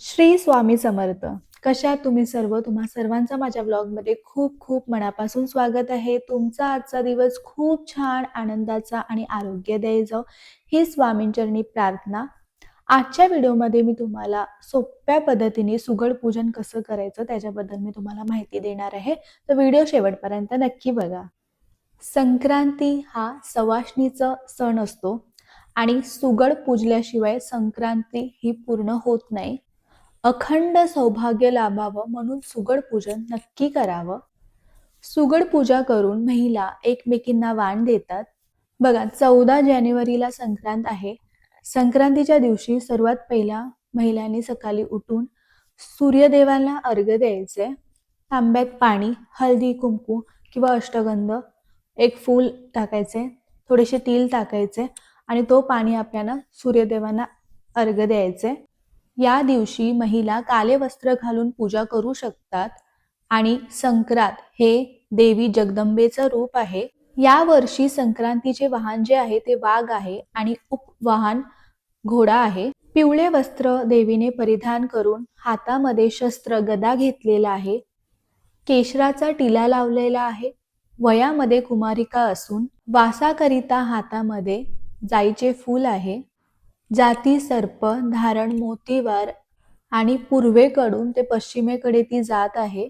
श्री स्वामी समर्थ कशा तुम्ही सर्व? तुम्हा सर्वांचा माझ्या ब्लॉगमध्ये खूप खूप मनापासून स्वागत आहे. तुमचा आजचा दिवस खूप छान आनंदाचा आणि आरोग्यदायी जाऊ ही स्वामींचरणी प्रार्थना. आजच्या व्हिडिओमध्ये मी तुम्हाला सोप्या पद्धतीने सुगड पूजन कसं करायचं त्याच्याबद्दल मी तुम्हाला माहिती देणार आहे. तर व्हिडिओ शेवटपर्यंत नक्की बघा. संक्रांती हा सवाष्णीचा सण असतो. आणि सुगड पूजल्याशिवाय संक्रांती ही पूर्ण होत नाही. अखंड सौभाग्य लाभावं म्हणून सुगड पूजन नक्की करावं. सुगड पूजा करून महिला एकमेकींना वाण देतात. बघा चौदा जानेवारीला संक्रांत आहे. संक्रांतीच्या दिवशी सर्वात पहिला महिलांनी सकाळी उठून सूर्यदेवाला अर्घ्य द्यायचे. तांब्यात पाणी हळदी कुंकू किंवा अष्टगंध एक फूल टाकायचे. थोडेसे तिल टाकायचे. आणि तो पाणी आपल्याला सूर्यदेवांना अर्घ्य द्यायचे. या दिवशी महिला काले वस्त्र घालून पूजा करू शकतात आणि संक्रांत हे देवी जगदंबेचं रूप आहे. या वर्षी संक्रांतीचे वाहन जे आहे ते वाघ आहे आणि उपवाहन घोडा आहे. पिवळे वस्त्र देवीने परिधान करून हातामध्ये शस्त्र गदा घेतलेला आहे. केशराचा टिला लावलेला आहे. वयामध्ये कुमारिका असून वासाकरिता हातामध्ये जाईचे फूल आहे. जाती सर्प धारण मोतीवार आणि पूर्वेकडून ते पश्चिमेकडे ती जात आहे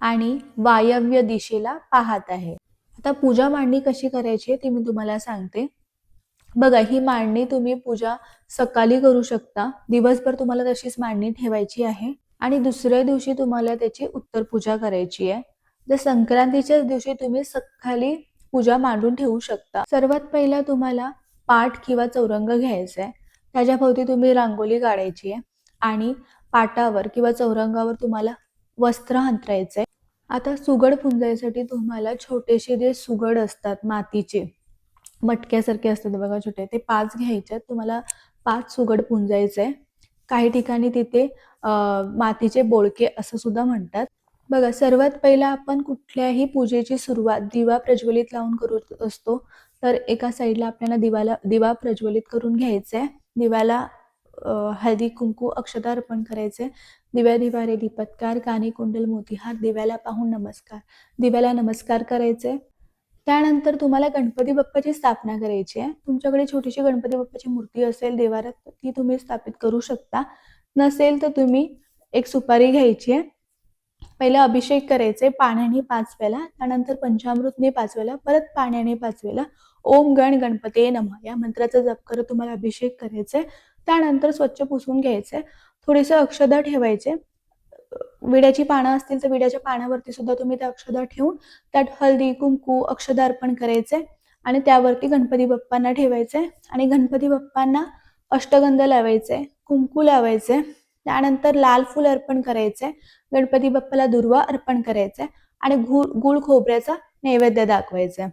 आणि वायव्य दिशेला पाहत आहे. आता पूजा मांडणी कशी करायची ती मी तुम्हाला सांगते. बघा ही मांडणी तुम्ही पूजा सकाळी करू शकता. दिवसभर तुम्हाला तशीच मांडणी ठेवायची आहे. आणि दुसऱ्या दिवशी तुम्हाला त्याची उत्तर पूजा करायची आहे. जर संक्रांतीच्याच दिवशी तुम्ही सकाळी पूजा मांडून ठेवू शकता. सर्वात पहिला तुम्हाला पाठ किंवा चौरंग घ्यायचा आहे त्याच्याभोवती तुम्ही रांगोळी काढायची आहे आणि पाटावर किंवा चौरंगावर तुम्हाला वस्त्र अंतरायचंय. आता सुगड पुंजायसाठी तुम्हाला छोटेसे जे सुगड असतात मातीचे मटक्यासारखे असतात बघा छोटे ते पाच घ्यायचे आहेत. तुम्हाला पाच सुगड पुंजायचे काही ठिकाणी तिथे मातीचे बोळके असं सुद्धा म्हणतात. बघा सर्वात पहिला आपण कुठल्याही पूजेची सुरुवात दिवा प्रज्वलित लावून करू असतो. तर एका साईडला आपल्याला दिवाला दिवा प्रज्वलित करून घ्यायचा आहे. दिव्याला हळदी कुंकू अक्षता अर्पण करायचे दिव्या दिवारे दीपत्कार काने कुंडल मोतीहार दिव्याला पाहून नमस्कार. दिव्याला नमस्कार करायचे त्यानंतर तुम्हाला गणपती बाप्पाची स्थापना करायची आहे. तुमच्याकडे छोटीशी गणपती बाप्पाची मूर्ती असेल देवारात ती तुम्ही स्थापित करू शकता. नसेल तर तुम्ही एक सुपारी घ्यायची आहे. पहिला अभिषेक करायचे पाण्याने पाच वेळा त्यानंतर पंचामृतने पाच वेळा परत पाण्याने पाच वेळा ओम गण गणपती नम. या मंत्राचा जप करत तुम्हाला अभिषेक करायचे. त्यानंतर स्वच्छ पुसून घ्यायचे. थोडेसे अक्षदा ठेवायचे. विड्याची पानं असतील तर विड्याच्या पानावरती सुद्धा तुम्ही त्या अक्षदा ठेवून त्यात हळदी कुंकू अक्षदा अर्पण करायचे. आणि त्यावरती गणपती बाप्पांना ठेवायचे. आणि गणपती बाप्पांना अष्टगंध लावायचे कुंकू लावायचे. त्यानंतर लाल फूल अर्पण करायचंय. गणपती बाप्पाला दुर्वा अर्पण करायचंय. आणि गुळ गुळ खोबऱ्याचा नैवेद्य दाखवायचा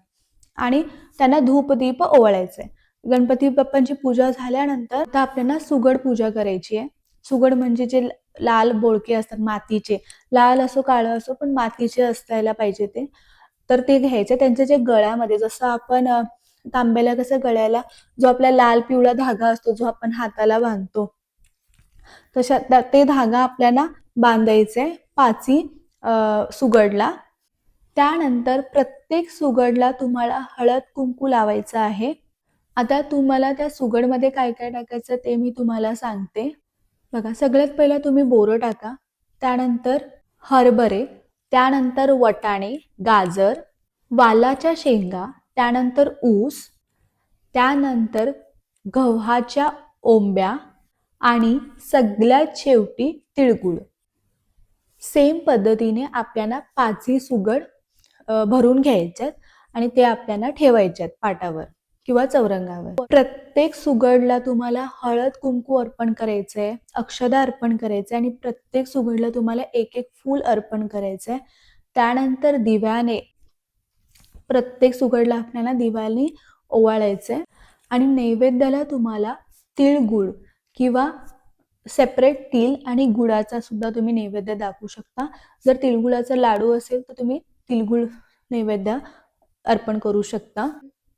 आणि त्यांना धूप दीप ओवाळायचे गणपती बाप्पांची पूजा झाल्यानंतर आता आपल्याला सुगड पूजा करायची आहे. सुगड म्हणजे जे लाल बोळके असतात मातीचे. लाल असो काळं असो पण मातीचे असायला पाहिजे ते. तर ते घ्यायचे. त्यांच्या जे गळ्यामध्ये जसं आपण तांब्याला कसं गळ्याला जो आपला लाल पिवळा धागा असतो जो आपण हाताला बांधतो तशा त्या- ते धागा आपल्याला बांधायचे पाची सुगडला. त्यानंतर प्रत्येक सुगडला तुम्हाला हळद कुंकू लावायचं आहे. आता तुम्हाला त्या सुगडमध्ये काय काय टाकायचं ते मी तुम्हाला सांगते. बघा सगळ्यात पहिला तुम्ही बोरं टाका. त्यानंतर हरभरे त्यानंतर वटाणे गाजर वालाच्या शेंगा त्यानंतर ऊस त्यानंतर गव्हाच्या ओंब्या आणि सगळ्यात शेवटी तिळगुळ. सेम पद्धतीने आपल्याला पाचही सुगड भरून घ्यायच्यात आणि ते आपल्याला ठेवायच्यात पाटावर किंवा चौरंगावर. प्रत्येक सुगडला तुम्हाला हळद कुंकू अर्पण करायचंय अक्षदा अर्पण करायचंय आणि प्रत्येक सुगडला तुम्हाला एक एक फूल अर्पण करायचंय. त्यानंतर दिव्याने प्रत्येक सुगडला आपल्याला दिव्याने ओवाळायचंय आणि नैवेद्याला तुम्हाला तिळगुळ किंवा सेपरेट तिल आणि गुळाचा सुद्धा तुम्ही नैवेद्य दाखवू शकता. जर तिळगुळाचा लाडू असेल तर तुम्ही तिळगुळ नैवेद्य अर्पण करू शकता.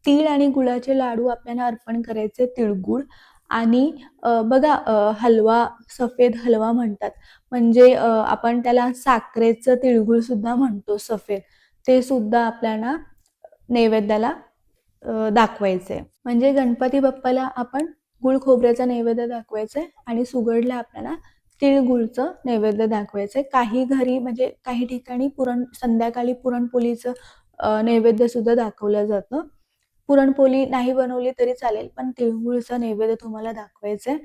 तीळ आणि गुळाचे लाडू आपल्याला अर्पण करायचे तिळगुळ आणि बघा हलवा सफेद हलवा म्हणतात. म्हणजे आपण त्याला साखरेचं तिळगुळ सुद्धा म्हणतो सफेद. ते सुद्धा आपल्याला नैवेद्याला दाखवायचे म्हणजे गणपती बाप्पाला आपण गुळ खोबऱ्याचा नैवेद्य दाखवायचंय आणि सुगडला आपल्याला तिळगुळचं नैवेद्य दाखवायचंय. काही घरी म्हणजे काही ठिकाणी पुरण संध्याकाळी पुरणपोळीचं नैवेद्य सुद्धा दाखवलं जातं. पुरणपोळी नाही बनवली तरी चालेल पण तिळगुळचं नैवेद्य तुम्हाला दाखवायचंय.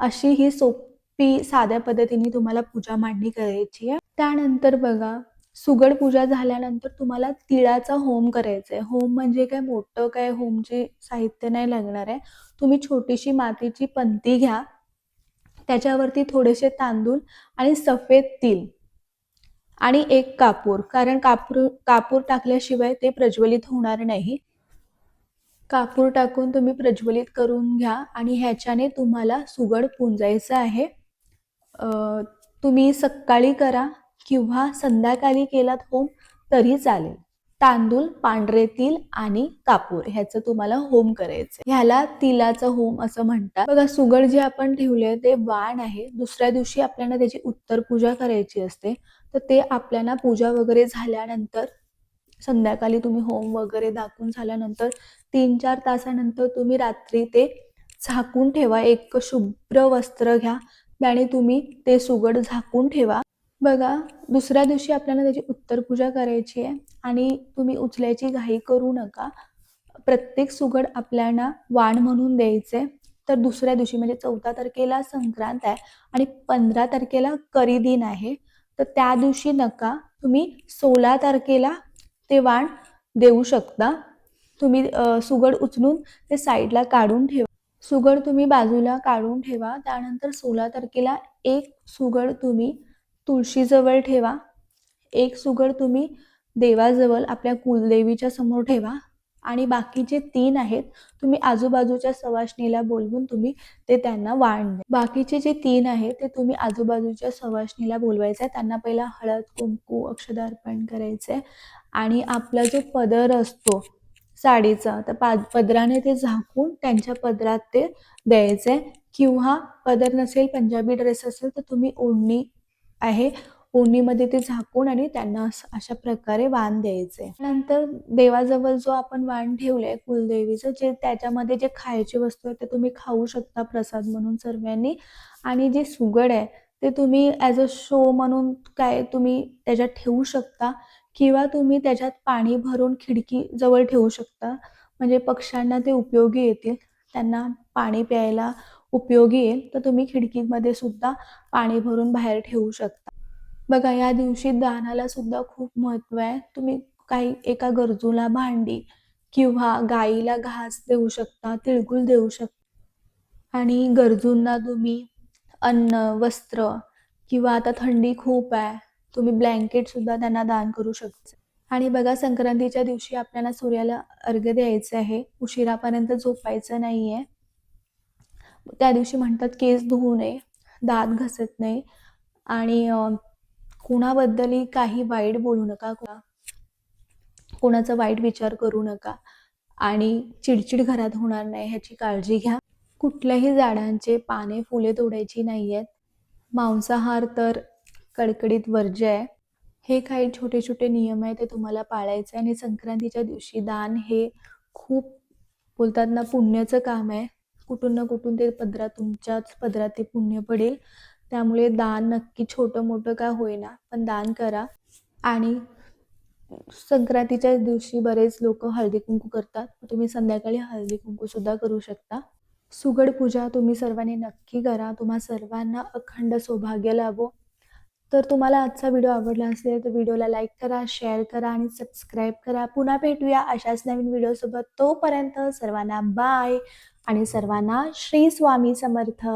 अशी ही सोपी साध्या पद्धतीने तुम्हाला पूजा मांडणी करायची आहे. त्यानंतर बघा सुगड पूजा झाल्यानंतर तुम्हाला तिळाचा होम करायचा आहे होम म्हणजे काय? मोठं काय? होमची साहित्य नाही लागणार आहे. तुम्ही छोटीशी मातीची पंती घ्या. त्याच्यावरती थोडेसे तांदूळ आणि सफेद तिल आणि एक कापूर. कारण कापूर कापूर टाकल्याशिवाय ते प्रज्वलित होणार नाही. कापूर टाकून तुम्ही प्रज्वलित करून घ्या आणि ह्याच्याने तुम्हाला सुगड पुंजायचं आहे. तुम्ही सकाळी करा. किंवा संध्याकाळी केलात होम तरी चालेल. तांदूळ पांढरे तिल आणि कापूर ह्याचं तुम्हाला होम करायचं ह्याला तिलाचं होम असं म्हणतात. बघा सुगड जे आपण ठेवले ते वाण आहे. दुसऱ्या दिवशी आपल्याला त्याची उत्तर पूजा करायची असते. तर ते आपल्याला पूजा वगैरे झाल्यानंतर संध्याकाळी तुम्ही होम वगैरे दाखवून झाल्यानंतर तीन चार तासानंतर तुम्ही रात्री ते झाकून ठेवा. एक शुभ्र वस्त्र घ्या त्याने तुम्ही ते सुगड झाकून ठेवा. बघा दुसऱ्या दिवशी आपल्याला त्याची उत्तर पूजा करायची आहे आणि तुम्ही उचलायची घाई करू नका. प्रत्येक सुगड आपल्याला वाण म्हणून द्यायचे. तर दुसऱ्या दिवशी म्हणजे चौदा तारखेला संक्रांत आहे आणि पंधरा तारखेला करी दिन आहे. तर त्या दिवशी नका तुम्ही सोळा तारखेला ते वाण देऊ शकता. तुम्ही सुगड उचलून ते साईडला काढून ठेवा. सुगड तुम्ही बाजूला काढून ठेवा. त्यानंतर सोळा तारखेला एक सुगड तुम्ही तुळशीजवळ ठेवा. एक सुगड तुम्ही देवाजवळ आपल्या कुलदेवीच्या समोर ठेवा. आणि बाकीचे तीन आहेत तुम्ही आजूबाजूच्या सवाशणीला बोलवून तुम्ही ते त्यांना वाण बाकीचे जे तीन आहेत ते तुम्ही आजूबाजूच्या सवाशणीला बोलवायचं. आहे त्यांना पहिला हळद कुंकू अक्षदा अर्पण करायचं. आहे आणि आपला जो पदर असतो साडीचा तर पदराने ते झाकून त्यांच्या पदरात ते द्यायचंय किंवा पदर नसेल पंजाबी ड्रेस असेल तर तुम्ही ओढणी आहे. ओणीमध्ये ते झाकून आणि त्यांना अशा प्रकारे वाण द्यायचे. नंतर देवाजवळ जो आपण वाण ठेवलंय कुलदेवीचं जे त्याच्यामध्ये जे खायची वस्तू आहे ते तुम्ही खाऊ शकता प्रसाद म्हणून सर्वांनी. आणि जे सुगड आहे ते तुम्ही ॲज अ शो म्हणून काय तुम्ही त्याच्यात ठेवू शकता किंवा तुम्ही त्याच्यात पाणी भरून खिडकी जवळ ठेवू शकता. म्हणजे पक्ष्यांना ते उपयोगी येतील. त्यांना पाणी प्यायला उपयोगी येईल तर तुम्ही खिडकीमध्ये सुद्धा पाणी भरून बाहेर ठेवू शकता. बघा या दिवशी दानाला सुद्धा खूप महत्त्व आहे. तुम्ही काही एका गरजूला भांडी किंवा गाईला घास देऊ शकता तिळगुळ देऊ शकता. आणि गरजूंना तुम्ही अन्न वस्त्र किंवा आता थंडी खूप आहे तुम्ही ब्लँकेट सुद्धा त्यांना दान करू शकता. आणि बघा संक्रांतीच्या दिवशी आपल्याला सूर्याला अर्घ्य द्यायचं आहे. उशिरापर्यंत झोपायचं नाहीये. त्या दिवशी म्हणतात केस धुवू नये दात घसत नाही आणि कुणाबद्दलही काही वाईट बोलू नका कुणा कोणाचा वाईट विचार करू नका आणि चिडचिड घरात होणार नाही ह्याची काळजी घ्या. कुठल्याही झाडांचे पाने फुले तोडायची नाही आहेत मांसाहार तर कडकडीत वर्ज्य आहे. हे काही छोटे छोटे नियम आहे ते तुम्हाला पाळायचे आणि संक्रांतीच्या दिवशी दान हे खूप बोलतात ना पुण्याचं काम आहे. कुठून ना कुठून ते पदरा तुमच्याच पदरात ते पुण्य पडेल. त्यामुळे दान नक्की छोटं मोठं का होईना पण दान करा. आणि संक्रांतीच्या दिवशी बरेच लोक हळदी कुंकू करतात. तुम्ही संध्याकाळी हळदी कुंकू सुद्धा करू शकता. सुगड पूजा तुम्ही सर्वांनी नक्की करा. तुम्हा सर्वांना अखंड सौभाग्य लाभो. तर तुम्हाला आजचा व्हिडिओ आवडला असेल तर व्हिडिओला लाईक करा शेअर करा आणि सबस्क्राईब करा. पुन्हा भेटूया अशाच नवीन व्हिडिओसोबत. तोपर्यंत सर्वांना बाय. आणि सर्वांना श्री स्वामी समर्थ.